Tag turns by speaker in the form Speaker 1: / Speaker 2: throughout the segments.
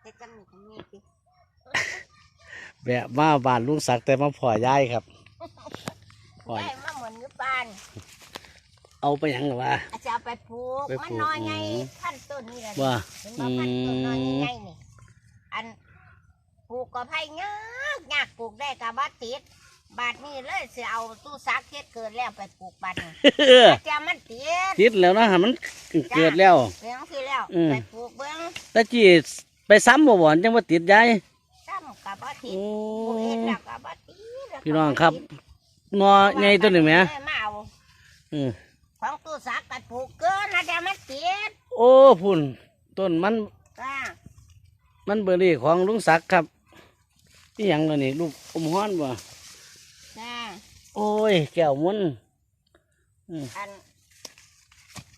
Speaker 1: แต่จังหนึ่งของนี่สิ
Speaker 2: แวะมาบ้านลุงศักดิ์แต่มาพ่อยายครับโอ้ย
Speaker 1: ได้มาเหมือนอยุบาน
Speaker 2: เอาไปหยังหรอวะ
Speaker 1: อาจจะเอาไปปลูก
Speaker 2: ไปปลูก
Speaker 1: มันน้อยไง
Speaker 2: อืม
Speaker 1: พันต้นนี่แหละ
Speaker 2: ว่า
Speaker 1: เห็นบ่พันต้นน้อย
Speaker 2: อืม
Speaker 1: ไงนี่อันปลูกก็ไผ่ยากยากปลูกได้กับว่าติด บาดนี้เลยสิเอาตู้ซักเฮ็ดเกินแล้วไปปลูกบาดนี้
Speaker 2: เออ
Speaker 1: อาจจะมันติด
Speaker 2: ติดแล้วนะมันเกิดแล้ว
Speaker 1: เลี้ยงสิแล้ว
Speaker 2: อืม
Speaker 1: ไปปลูกเบิ้ง
Speaker 2: ตะจีไปซ้ำบ่บ่อนจังว่าติดยาย
Speaker 1: ซ้ำกับบ่ติด
Speaker 2: โอ้
Speaker 1: ปลูกเฮ็ดแล้วกับบ่ติดแล้วก็
Speaker 2: พี่น้องครับงอใหญ่ตัวนี้ไหม
Speaker 1: มาเอา
Speaker 2: อืม
Speaker 1: ของตู้ซักไปปลูกเกินอาจจะมันติด
Speaker 2: โอ้พุ่นต้นมัน
Speaker 1: จ้า
Speaker 2: มันเบอร์รี่ของลุงศักดิ์ครับนี่ยังเลยนี่ลูกอมฮ้อนบ่
Speaker 1: จ้า
Speaker 2: โอ้ย แก้วมัน
Speaker 1: อัน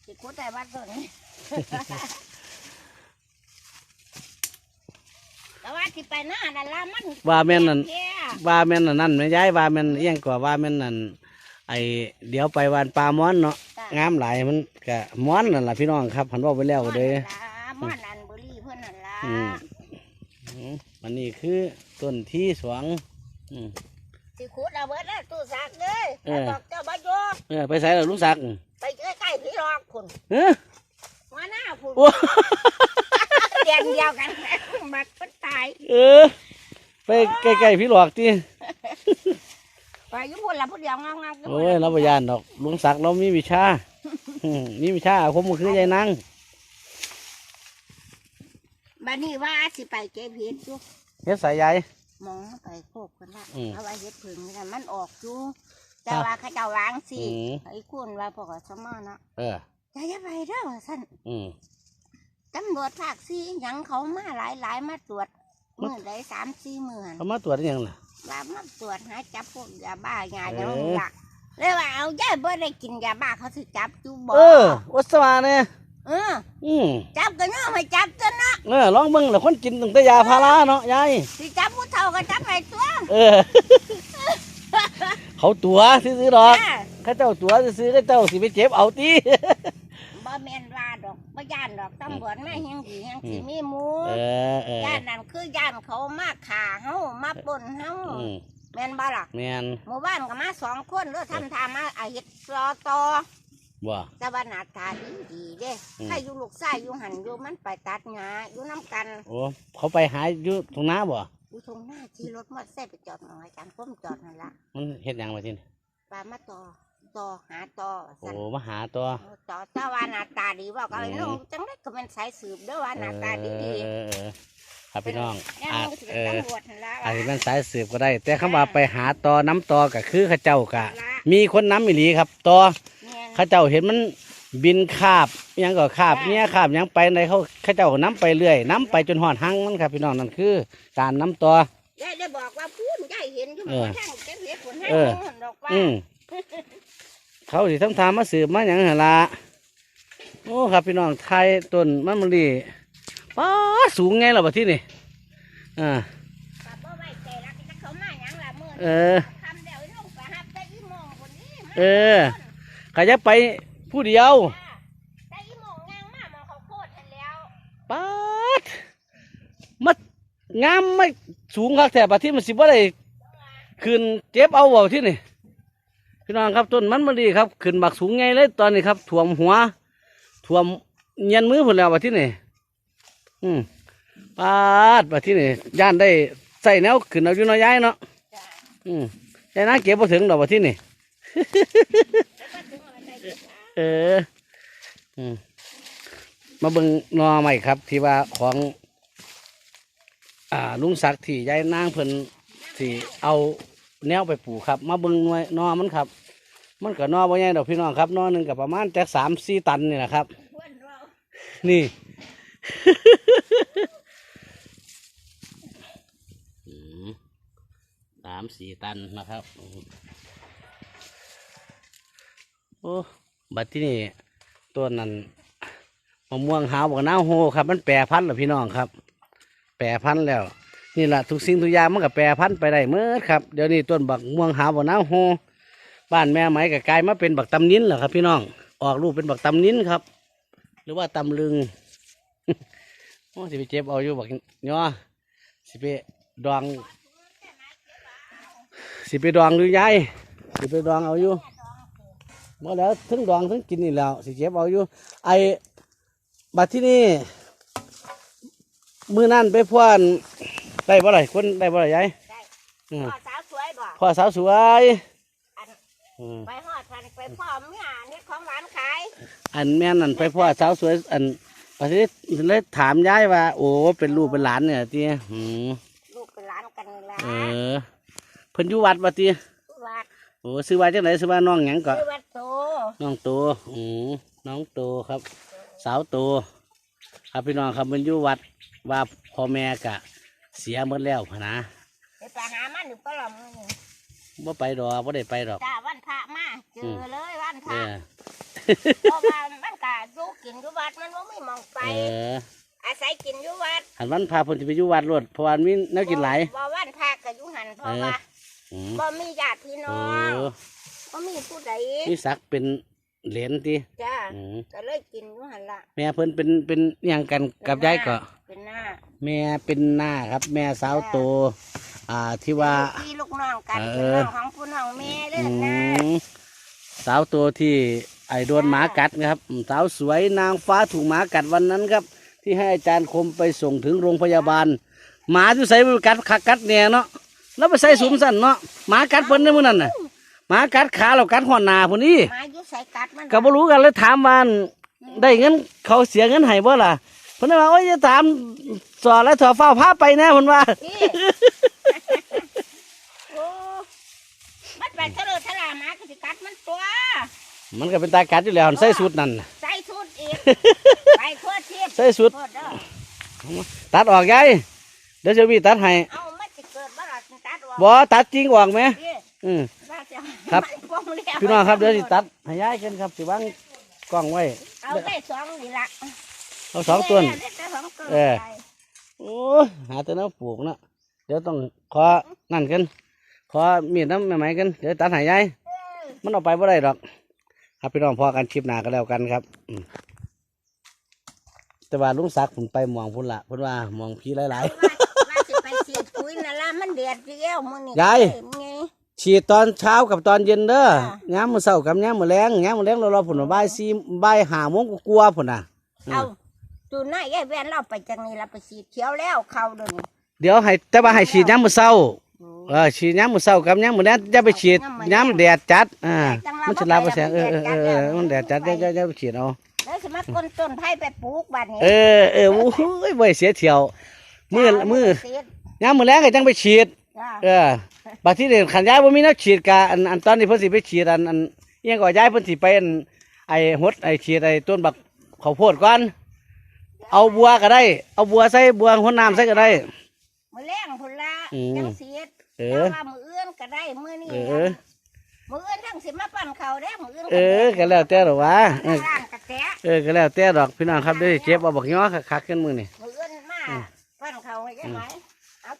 Speaker 1: สิคุดได้บ้านตัวนี้ แต่ว่าที่ไปหน้านั่นละมัน
Speaker 2: ว่าแม่นนั่น
Speaker 1: แค่
Speaker 2: ว่าแม่นอันนั่นแม่ย้ายว่าแม่นเอียงกว่าว่าแม่นนั่นไอเดี๋ยวไปวานปลาม้อนเนาะ
Speaker 1: จ้ะ
Speaker 2: งามหลายมันก็ม้อนนั่นล่ะพี่น้องครับผันว่าไปแล้วเด้อ
Speaker 1: ม่อนอันบุรีเพื่อนนั่นละ
Speaker 2: อืม อืมอันนี้คือต้นที่สวงอืม
Speaker 1: สิคุดเอาเบิดแล้วตู้ซักเลย
Speaker 2: เออ
Speaker 1: แล้วบอกเจ้าบ้าโย
Speaker 2: เออไปใส่แล้วลุงศักดิ์
Speaker 1: ไปใกล้ๆพี่รอกคุณ
Speaker 2: เออ
Speaker 1: มาหน้าคุณ
Speaker 2: โอ้
Speaker 1: เดียนเดียวกันมักคนตาย
Speaker 2: เออ ไปใกล้ๆพี่หลอกที่
Speaker 1: ไปอยุบุญละพูดเดียวงามๆ
Speaker 2: โอ้ยเราพยานดอกลุงศักดิ์เรามีวิชาอืมมีวิชาอาคมก็คือยายนาง
Speaker 1: บัดนี้ว่าสิไปเก็บเห็ดอยู่
Speaker 2: เฮ็ดสายใย
Speaker 1: มองเข้าไปโคกกันละ
Speaker 2: อืม
Speaker 1: เอาไว้เฮ็ดผึ่งนี่นะมันออกอยู่แต่ว่าเขาเจ้าวางสิ
Speaker 2: อืม
Speaker 1: ไอ้คุณว่าพวกเขาสมอนะ
Speaker 2: เออ
Speaker 1: อย่าอย่าไปเด้อว่าสั่น
Speaker 2: อืม
Speaker 1: ตำรวจภาคสี่หยังเขามาหลายหลายๆมาตรวจมื่อใดสามสี่หมื่น
Speaker 2: เขามาตรวจได้ยังล่ะ
Speaker 1: ว่ามาตรวจหาจับพวกยาบ้ายา
Speaker 2: เออ
Speaker 1: อย่างนี้ละเลยว่าเอาย่าบ่ได้กินยาบ้าเขาสิจับจูบ่
Speaker 2: เออวัสวาเนี่ย
Speaker 1: เออ
Speaker 2: อืม
Speaker 1: จับก็ย่อไม่จับจนนะ
Speaker 2: เออลองเบิ่งแล้วคนกินตั้งแต่ยาพาราเนาะยาย
Speaker 1: สิจับผู้เฒ่าก็จับให้ตัว
Speaker 2: เออ เขาตัวซื้อๆดอก
Speaker 1: จ้า
Speaker 2: เข้าเจ้าตัวซื้อๆเข้าเจ้าสิไปเจ็บเอาตี
Speaker 1: บ่แม่นว่าดอกบ่ย่านดอกตำรวจมาแฮงดีแฮงสิมีหมู
Speaker 2: เออเออย่า
Speaker 1: นนั่นคือย่านเขามาฆ่าเฮามาปล้นเฮา
Speaker 2: อืม
Speaker 1: แม่นบ่ล่ะ
Speaker 2: แมน
Speaker 1: หมู่บ้านก็มาสองคนเด้อทำทามาอาเฮ็ดรอต่อ
Speaker 2: บ่
Speaker 1: แต่ว่าหน้าตาดีดีๆเด้
Speaker 2: อืม
Speaker 1: ใครอยู่ลูกชายอยู่หันอยู่มันไปตัดหญ้าอยู่น้ำกัน
Speaker 2: โอ้เขาไปหาอยู่ตรงน้าบ่
Speaker 1: อยู่ตรงหน้าที่รถมอเตอร์ไซค์ไปจอดหน่อยการก้มจอดนั่นละ
Speaker 2: มันเฮ็ดหยังมาที่นี่
Speaker 1: ปลามาต่อต่อหาต่อ
Speaker 2: โอ้
Speaker 1: สั่น
Speaker 2: มาหาตัว
Speaker 1: ต่อแต่ว่าหน้าตาดีบอกก็ไอ้
Speaker 2: อืม
Speaker 1: น้องจังได้ก็เป็นสายสืบเด้อว่าหน้าตาดีดี
Speaker 2: เออเออครับพี่น้อง
Speaker 1: แน่
Speaker 2: อาจ
Speaker 1: มึงสิ
Speaker 2: เอ
Speaker 1: เป็น
Speaker 2: อ
Speaker 1: ตำรวจนั่นละ
Speaker 2: อาจจะเป็นสายสืบก็ได้ แต่คำว่าไปหาตอน้ำตอก็คือเข้าเจ้ากะ
Speaker 1: ละ
Speaker 2: มีคนน้ำอีหลีครับตอ
Speaker 1: แม่น
Speaker 2: เข้าเจ้าเห็นมันบินคาบอิหยังก็คาบเนี่ยคาบอิหยังไปในเขาเข้าเจ้าน้ำไปเรื่อยน้ำไปจนหอดหังมันครับพี่น้องนั่นคือ การน้ำตอยา
Speaker 1: ยได้บอกว่าพูดยายเห็นอยู่
Speaker 2: เออ
Speaker 1: ทางเจ้าเห็ดผลให้
Speaker 2: เออ
Speaker 1: เงินดอกว่า
Speaker 2: อืมเขาสิทำทามมาสืบมาอย่างหนละโอ้ครับพี่น้องไทยต้นมันมันดีป้าดสูงไงล่ะบ่ที่นี่อ่า
Speaker 1: ป้าบ่ไว้ใจละจะเขามาหยังละมื้อ
Speaker 2: เออ
Speaker 1: คำเดียวลงไปหับได้อีหมองคนนี้มา
Speaker 2: เออใครจะไปผู้เดียว
Speaker 1: ได้อีหมองยางมามองเขาโคตรทันแล้ว
Speaker 2: ป้าดมางามไม่สูงครับแต่บัดที่มันสิบ่ได้ขึ้นเจ็บเอาเบาที่นี่พี่น้องครับต้นมันมันดีครับขึ้นบักสูงไงเลยตอนนี้ครับท่วมหัวท่วมเงียนมือผลแล้วบัดที่นี่อืมป้าดบัดที่นี่ย่านได้ใส่แนวขึ้นเอาอยู่เน้อยย้ายเนาะ
Speaker 1: จ้ะ
Speaker 2: อืมแต่น้าเก็บมาถึงดอกบัดที่นี่
Speaker 1: แล้วก็ถึง เออ
Speaker 2: มาเบิ่งนอใหม่ครับ ที่ว่าของ อ่าลุงศักดิ์ที่ยายนางเพิ่นที่เอาแนวไปปลูกครับ มาเบิ่งหน่วยนอมันครับ มันก็นอบ่ใหญ่ดอกพี่น้องครับนอหนึ่งก็ประมาณจักสามสี่ตันนี่แหละครับ
Speaker 1: นี่
Speaker 2: สามสี่ตันนะครับ โอ้บัดที่นี่ตัวนั้นมะม่วงหาวบอกน้าโฮครับ มันแปรพันธุ์แล้วพี่น้องครับ แปรพันธุ์แล้ว นี่แหละทุกสิ่งทุกอย่างมันก็แปรพันธุ์ไปได้เมื่อครับเดี๋ยวนี้ต้นบักม่วงหาวบอกน้าโฮบ้านแม่ไหมก็กลายมาเป็นบักตำนิ้นแล้วครับ พี่น้องออกลูกเป็นบักตำนิ้นครับ หรือว่าตำลึงโอ้สิไปเจ็บเอาอยู่บักย่อสิไปดองสิไปดองดูยายสิไปดองเอาอยู่ มาแล้วทั้งดองทั้งกินนี่แล้วสิเจ็บเอาอยู่ ไอ้บัดที่นี่มือนั่นไปพ่วนได้บ่ไรคนได้บ่ไรยาย
Speaker 1: ได้
Speaker 2: อืม
Speaker 1: พ่อสาวสวยบอก
Speaker 2: พ่อสาวสวย
Speaker 1: อัน
Speaker 2: อืม
Speaker 1: ไปหอดพันไปพ่อเมียนี่ของหวานขาย
Speaker 2: อันแม่นั่นไปพ่อสาวสวย อันบัดนี้เลยถามยายว่า โอ้เป็นลูกเป็นหลานเนี่ยทีอืม
Speaker 1: ลูกเป็นหลานกันนี่ละ
Speaker 2: เออเพิ่นอยู่วัดบัดที
Speaker 1: วัด
Speaker 2: โอ้ซื้อว่าจังไหนซื้อว่าน้องหยังก็
Speaker 1: คือวัดโต
Speaker 2: น้องโตอืมน้องโตครับ สาวโตครับพี่น้องครับมันอยู่วัดว่าพ่อแม่กะ เสียหมดแล้วพะนะ
Speaker 1: ไปไปหามันอยู่ก็หลอมือนี่
Speaker 2: บ่ไปดอกบ่ได้ไปดอก
Speaker 1: จ้าวันพระมาเจอเลยวันพ
Speaker 2: เอ
Speaker 1: ระ
Speaker 2: อ
Speaker 1: เพราะว่ามันกะดูกินอยู่วัดมันว่าไม่มองไป
Speaker 2: เออ
Speaker 1: อาศัยกินอยู่วัด
Speaker 2: หันวันพาเพิ่นสิไปอยู่วัดรวดเพราะว่ามีแนวกินหลาย
Speaker 1: บ่วันพระก็อยู่หันเพราะ
Speaker 2: เออ
Speaker 1: ว่า
Speaker 2: อืม
Speaker 1: บ่มีญาติพี่น้
Speaker 2: โอ้
Speaker 1: อง บ่มีผู้ใด
Speaker 2: มีศักดิ์เป็นเหลนติ
Speaker 1: จ้า
Speaker 2: อืม
Speaker 1: ก็เลยกินอยู่หันละ
Speaker 2: แม่เพิ่นเป็นเป็นอิหยังกันกับยายก็
Speaker 1: เป็นหน้า
Speaker 2: แม่เป็นหน้าครับ แม่สาวโตอ่าที่ว่า
Speaker 1: พี่ลูกน้องกัน
Speaker 2: เอ
Speaker 1: เป็น
Speaker 2: อ
Speaker 1: น้องของผู้น้องแม่เลย
Speaker 2: อื
Speaker 1: นะ
Speaker 2: มสาวตัวที่ไอ้โดนหมากัดนะครับอืมสาวสวยนางฟ้าถูกหมากัดวันนั้นครับ ที่ให้อาจารย์คมไปส่งถึงโรงพยาบาล หมาที่ใส่กัดคักกัดแหน่เนาะแล้วไปใส่สุมสั้นเนาะหมากัดเพิ่นในมื้อนั้นน่ะ หมากัดขาเรากัดหัวหน้าพุ่นนี่
Speaker 1: มาอยู่ใส่กัดมัน
Speaker 2: ก็บ่รู้กันเลยถามว่าอั่นได้เงินเขาเสียเงินให้บ่ล่ะเพิ่นว่าโอ้ยจะถามสอนแล้วถอฟ้าพาไปแน่เพิ่นว่า
Speaker 1: พี่โอ้มันไปเทะเลทะลามาก็สิกัดมันตัว
Speaker 2: มันก็เป็นตากัดอยู่แล้วใส่สูตรนั่นน่ะ
Speaker 1: ใส่ชุดอีกไปทั่วทิพย์
Speaker 2: ใส่สูตร
Speaker 1: โทษเด้อ
Speaker 2: ตัดออกยายเดี๋ยวจะมีตัดให้
Speaker 1: เอามันจะเกิดบ่ล่ะสิตัดออก
Speaker 2: บ่ตัดจริงออกไหม
Speaker 1: พี่
Speaker 2: อืม
Speaker 1: ว่าจะ
Speaker 2: ครับ
Speaker 1: มันป้องแล้ว
Speaker 2: พี่น้องครับเดี๋ยวสิตัดให้ยายกันครับสิวางกล้องไว้
Speaker 1: เอาได้สองนี่ละ
Speaker 2: เอาสองต้น
Speaker 1: ได้แต่สองต้น
Speaker 2: เออ
Speaker 1: ไป
Speaker 2: โอ้ยหาแต่น้ำปลูกเนาะเดี๋ยวต้องขอนั่นกันขอมีดน้ำใหม่ๆกันเดี๋ยวตัดให้ยาย
Speaker 1: เออ
Speaker 2: มันเอาไปบ่ได้ดอกครับพี่น้องพอกันคลิปหน้าก็แล้วกันครับอืมแต่ว่าลุงศักดิ์ผมไปหมองพุ่นละเพุ่นว่าหมองพี่หลาย
Speaker 1: ว่าว่าสิไปฉีดปุ๋ยนั่นละมันเดือดเดียวมื้อนี้
Speaker 2: ยาย
Speaker 1: เอ้ไง
Speaker 2: ๆ ฉีดตอนเช้ากับตอนเย็นเด้อ
Speaker 1: ค่ะ
Speaker 2: ย้ำมือเช้ากับย้ำมือแรงย้ำมือแรงเรารอผลบ่ายสี่บ่ายห้าโมงกลัวาๆพุ่นน่ะ
Speaker 1: เอาจูนายยายแว่นเราไปจังนี้เราไปฉีดเขียวแล้วเข้าเดิน
Speaker 2: เดี๋ยวให้แต่ว่าให้ฉีดย้ำมือเช้าเออฉีดย้ำมือเช้ากับย้ำมือแรงอย่าไปฉีดย้ำแดดจัดอ่ามันจะลาไปแสงเออเออเออเออมันแดดจัดอย่าอย่าอย่าไปฉีดเอา
Speaker 1: แล้วสมัครคนต้นไผ่ไปปลูกบ้านนี้
Speaker 2: เออเออโอ้ยบ่ให้เสียเที่ยวมือมือ
Speaker 1: ฉีด
Speaker 2: ย้ำมือแรงก็จังไปฉีด
Speaker 1: จ้า
Speaker 2: เออ บางที่เนี่ยขันย้ายบ่มีนักฉีดกะอันอันตอนนี้เพิ่นสิไปฉีดอันอันอิหยังก็ย้ายเพิ่นสิไปอันไอ้หดไอ้ฉีดไอ้ต้นบักข้าวโพดก่อน เอาบัวก็ได้ เอาบัวใส่บัวหดน้ำใส่ก็ได้
Speaker 1: มือแรงพุ่นละ
Speaker 2: อืม
Speaker 1: จังฉีด
Speaker 2: เอ
Speaker 1: แต่
Speaker 2: อ
Speaker 1: ว่ามืออื่นก็ได้มือนี้
Speaker 2: เออ
Speaker 1: มืออื่นทั้งสิมาปั่นเขาได้มืออื่น
Speaker 2: เออก็แล้วแต่หรอวะเออ
Speaker 1: ร่างกระแตะ
Speaker 2: เออก็แล้วแต่ดอกพี่น้องครับเดี๋ยวสิเจ็บเอาบักย้อคักๆขึ้นมือนี่
Speaker 1: มืออื่นมาปั่นเขาให้ใช่ไหม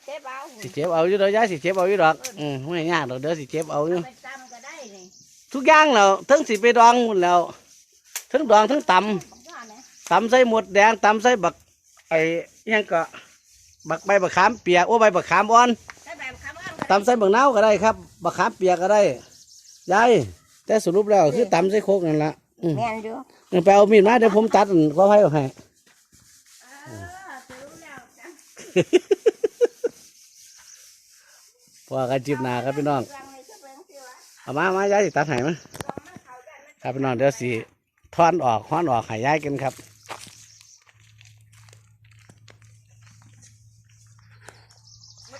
Speaker 1: เอาเจ็บเอา
Speaker 2: สิเจ็บเอาอยู่ดอกย้ายสิเจ็บเอาอยู่ดอกอืมไม่ยากดอกเดี๋ยวสิเจ็บเอาอยู่
Speaker 1: ไปจำก็ได้นี่
Speaker 2: ทุกอย่างแล้วทั้งสิไปดองหมดแล้วทั้งดองทั้งตำ
Speaker 1: ผมว่าไหม
Speaker 2: ตำใส่หมดแดงตำใส่บักไอ้อิหยังก็บักใบบักขามเปียกโอ้ใบบักขามอ่อน
Speaker 1: ได้แบบคำว่า
Speaker 2: ตำใส่บักนาวก็ได้ครับบักขามเปียกก็ได้ยายแต่สรุปแล้วคือตำใส่โคกนั่นละอืม
Speaker 1: แม่นอยู่
Speaker 2: งั้นไปเอามีดมาเดี๋ยวผมตัดขอให้เอาให้
Speaker 1: เออจะรู้แล้วจ้ะ
Speaker 2: พอกันจิบหนาครับพี่น้อง
Speaker 1: ฟังในก็เบิ่งสิวะ
Speaker 2: เอามามายายสิตัดให้มั้ย
Speaker 1: ลองมันเขาได้มัน
Speaker 2: ครับพี่น้องเดี๋ยวสิทอนออกทอนออกให้ยายกันครับ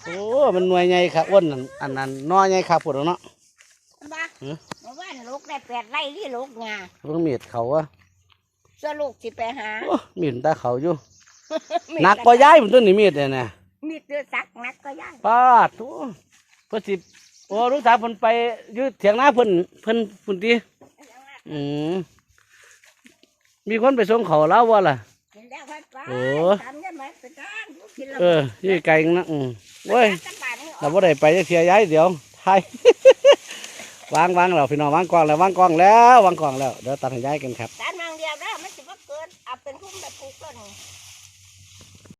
Speaker 2: โอ้มันหน่วยใหญ่ครับอ้วนนั่นอันนั้นนอใหญ่ครับพวกเราเนาะ
Speaker 1: บ้า
Speaker 2: หือ
Speaker 1: เมื่อวานลูกได้แปดไร่ที่ลูกงา
Speaker 2: เพิ่งมีดเขาอะ
Speaker 1: ส่วนลูกสิไปหา
Speaker 2: โอ้มีดตาเขาอยู่หนักกว่าย้ายผมต้นนี่มีดเนี่ยนะ
Speaker 1: มีดเดือดสักนักก็ย่าย
Speaker 2: ป้าด โอ้เพิ่นสิโอ้ลูกสาวเพิ่นไปอยืดเถียงนาเพิ่นเพิ่นพุ่นตีอืมมีคนไปส่งเขาแล้วว่าล่ะ
Speaker 1: กินแล้วค่อยไป
Speaker 2: โอ้
Speaker 1: ทำยังไงไปจ้างลูกกินแล้ว
Speaker 2: เออยี่ไกลนะอืมโว้ย
Speaker 1: จักบาทนี่อ
Speaker 2: เรา
Speaker 1: อก
Speaker 2: บ่ได้ไปจะเสียย้ายเดี๋ยวไทยวางวางแล้วพี่น้องวางกล้องแล้ววางกล้องแล้ววางกล้องแล้วเดี๋ยวตัดให้ย้ายกันครับ
Speaker 1: สารบางเดียวได้มันสิว่าเกิดเอาเป็นพุ่มไปปลูกต้